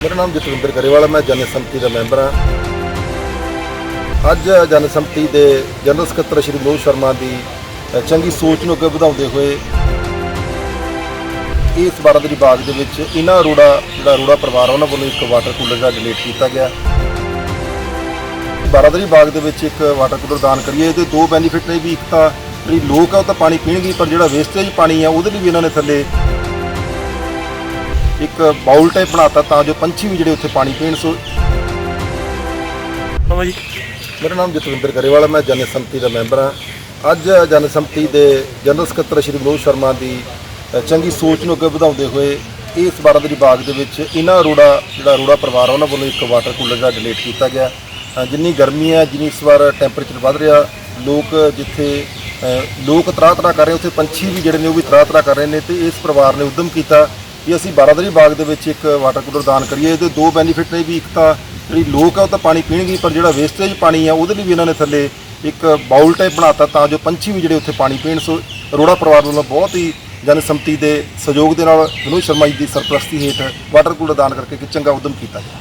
ਮੇਰਾ ਨਾਮ ਜਤਵਿੰਦਰ ਗਰੇਵਾਲ ਹੈ ਮੈਂ ਜਨ ਸੰਮਤੀ ਦਾ ਮੈਂਬਰ ਹਾਂ ਅੱਜ ਜਨ ਸੰਮਤੀ ਦੇ ਜਨਰਲ ਸਕੱਤਰ ਸ਼੍ਰੀ ਮਨੋਜ ਸ਼ਰਮਾ ਦੀ ਚੰਗੀ ਸੋਚ ਨੂੰ ਅੱਗੇ ਵਧਾਉਂਦੇ ਹੋਏ ਇਸ ਬਾਰਾਦਰੀ ਬਾਗ ਦੇ ਵਿੱਚ ਇਹਨਾਂ ਅਰੋੜਾ, ਜਿਹੜਾ ਅਰੋੜਾ ਪਰਿਵਾਰ ਉਹਨਾਂ ਵੱਲੋਂ ਇੱਕ ਵਾਟਰ ਕੂਲਰ ਦਾ ਡੋਨੇਟ ਕੀਤਾ ਗਿਆ। ਬਾਰਾਦਰੀ ਬਾਗ ਦੇ ਵਿੱਚ ਇੱਕ ਵਾਟਰ ਕੂਲਰ ਦਾਨ ਕਰੀਏ, ਇਹਦੇ ਦੋ ਬੈਨੀਫਿਟ ਨੇ ਵੀ, ਇੱਕ ਤਾਂ ਜਿਹੜੀ ਲੋਕ ਆ ਉਹ ਤਾਂ ਪਾਣੀ ਪੀਣਗੇ, ਪਰ ਜਿਹੜਾ ਵੇਸਟੇਜ ਪਾਣੀ ਆ, ਉਹਦੇ ਲਈ ਵੀ ਇਹਨਾਂ ਨੇ ਥੱਲੇ ਇੱਕ ਬਾਉਲ ਟਾਈਪ ਬਣਾਤਾ ਤਾਂ ਜੋ ਪੰਛੀ ਵੀ ਜਿਹੜੇ ਉੱਥੇ ਪਾਣੀ ਪੀਣ ਸੋ ਬਾਬਾ ਜੀ। ਮੇਰਾ ਨਾਮ ਜਤਵਿੰਦਰ ਗਰੇਵਾਲ ਹੈ ਮੈਂ ਜਨ ਸੰਮਤੀ ਦਾ ਮੈਂਬਰ ਹਾਂ। ਅੱਜ ਜਨ ਸੰਮਤੀ ਦੇ ਜਨਰਲ ਸਕੱਤਰ ਸ਼੍ਰੀ ਮਨੋਜ ਸ਼ਰਮਾ ਦੀ ਚੰਗੀ ਸੋਚ ਨੂੰ ਅੱਗੇ ਵਧਾਉਂਦੇ ਹੋਏ ਇਸ ਬਾਰਾਦਰੀ ਬਾਗ ਦੇ ਵਿੱਚ ਇਨਾ ਅਰੋੜਾ ਜਿਹੜਾ ਅਰੋੜਾ ਪਰਿਵਾਰ ਉਹਨਾਂ ਵੱਲੋਂ ਇੱਕ ਵਾਟਰ ਕੂਲਰ ਦਾ ਡੋਨੇਟ ਕੀਤਾ ਗਿਆ। ਜਿੰਨੀ ਗਰਮੀ ਹੈ ਜਿੰਨੀ ਇਸ ਵਾਰ ਟੈਂਪਰੇਚਰ ਵੱਧ ਰਿਹਾ ਲੋਕ ਜਿੱਥੇ ਲੋਕ ਤਰਾਹ ਕਰ ਰਹੇ ਉੱਥੇ ਪੰਛੀ ਵੀ ਜਿਹੜੇ ਨੇ ਉਹ ਵੀ ਤਰਾਹ ਕਰ ਰਹੇ ਨੇ ਤੇ ਇਸ ਪਰਿਵਾਰ ਨੇ ਉਦਮ ਕੀਤਾ। ਕਿ ਅਸੀਂ ਬਾਰਾਦਰੀ ਬਾਗ ਦੇ ਵਿੱਚ ਇੱਕ ਵਾਟਰ ਕੂਲਰ ਦਾਨ ਕਰੀਏ, ਇਹਦੇ ਦੋ ਬੈਨੀਫਿਟ ਨੇ ਵੀ, ਇੱਕ ਤਾਂ ਜਿਹੜੀ ਲੋਕ ਆ ਉਹ ਤਾਂ ਪਾਣੀ ਪੀਣਗੇ, ਪਰ ਜਿਹੜਾ ਵੇਸਟੇਜ ਪਾਣੀ ਆ, ਉਹਦੇ ਲਈ ਵੀ ਇਹਨਾਂ ਨੇ ਥੱਲੇ ਇੱਕ ਬਾਉਲ ਟਾਈਪ ਬਣਾਤਾ ਤਾਂ ਜੋ ਪੰਛੀ ਵੀ ਜਿਹੜੇ ਉੱਥੇ ਪਾਣੀ ਪੀਣ, ਸੋ ਅਰੋੜਾ ਪਰਿਵਾਰ ਵੱਲੋਂ ਬਹੁਤ ਹੀ ਜਨ ਸੰਮਤੀ ਦੇ ਸਹਿਯੋਗ ਦੇ ਨਾਲ ਵਿਨੋਦ ਸ਼ਰਮਾ ਜੀ ਦੀ ਸਰਪ੍ਰਸਤੀ ਹੇਠ ਵਾਟਰ ਕੂਲਰ ਦਾਨ ਕਰਕੇ ਇੱਕ ਚੰਗਾ ਉਦਮ ਕੀਤਾ ਗਿਆ।